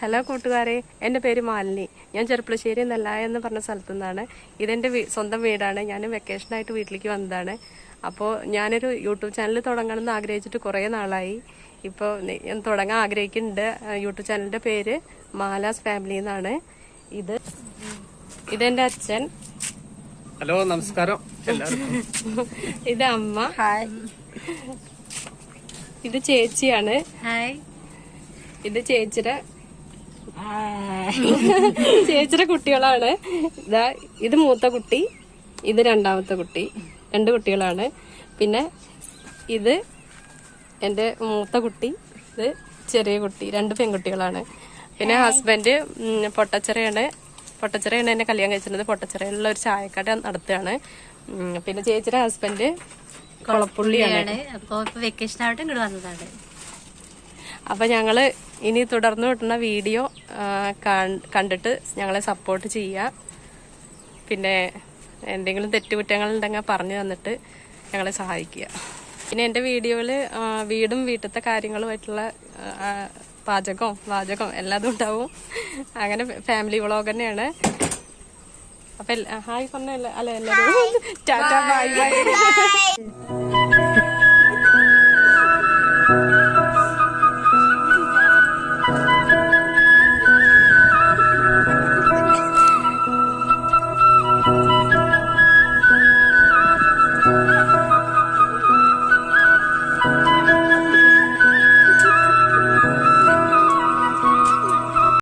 Hello കൂട്ടുകാരെ എന്റെ പേര് മാലിനി. ഞാൻ ചെറുപ്പുളശ്ശേരി നെല്ലായ എന്ന് പറഞ്ഞ സ്ഥലത്തു നിന്നാണ് ഇതെന്റെ വീ- സ്വന്തം വീടാണ്. ഞാൻ വെക്കേഷനായിട്ട് വീട്ടിലേക്ക് വന്നതാണ്. അപ്പോൾ ഞാനൊരു യൂട്യൂബ് ചാനൽ തുടങ്ങണമെന്ന് ആഗ്രഹിച്ചിട്ട് കുറേ നാളായി. ഇപ്പോൾ ഞാൻ തുടങ്ങാൻ ആഗ്രഹിക്കുന്നുണ്ട്. യൂട്യൂബ് ചാനലിന്റെ പേര് മാലാസ് ഫാമിലി എന്നാണ്. ഇത് ഇതെന്റെ അച്ഛൻ. ഹലോ നമസ്കാരം. എല്ലാവർക്കും. ഇത് അമ്മ. ഹായ്. ഇത് ചേച്ചിയാണ്. ഹായ്. ഇത് ചേച്ചിയുടെ ചേച്ചിയുടെ കുട്ടികളാണ്. ഇതാ ഇത് മൂത്ത കുട്ടി ഇത് രണ്ടാമത്തെ കുട്ടി രണ്ട് കുട്ടികളാണ്. പിന്നെ ഇത് എന്റെ മൂത്ത കുട്ടി ഇത് ചെറിയ കുട്ടി രണ്ട് പെൺകുട്ടികളാണ്. പിന്നെ ഹസ്ബൻഡ് പൊട്ടച്ചിറയാണ്. പൊട്ടച്ചിറയാണ് എന്നെ കല്യാണം കഴിച്ചിരുന്നത്. പൊട്ടച്ചിറയിലുള്ള ഒരു ചായക്കട നടത്തുകയാണ്. പിന്നെ ചേച്ചിയുടെ ഹസ്ബൻഡ് കൊളപ്പുള്ളിയാണ്. അപ്പോൾ അപ്പൊ വെക്കേഷൻ ആവട്ടെ ഇങ്ങോട്ട് വന്നതാണ്. അപ്പോൾ ഞങ്ങൾ ഇനി തുടർന്ന് കിട്ടുന്ന വീഡിയോ കണ്ടിട്ട് ഞങ്ങളെ സപ്പോർട്ട് ചെയ്യുക പിന്നെ എന്തെങ്കിലും തെറ്റുകുറ്റങ്ങളുണ്ടെങ്കിൽ പറഞ്ഞു തന്നിട്ട് ഞങ്ങളെ സഹായിക്കുക. പിന്നെ എന്റെ വീഡിയോയിൽ വീടും വീട്ടിലത്തെ കാര്യങ്ങളുമായിട്ടുള്ള പാചകവും വാചകവും എല്ലാതും ഉണ്ടാവും. അങ്ങനെ ഫാമിലി വ്ളോഗ് തന്നെയാണ്. അപ്പൊ ഹായ് പറഞ്ഞല്ല അല്ല എല്ലാവരും ടാറ്റ ബൈ ബൈ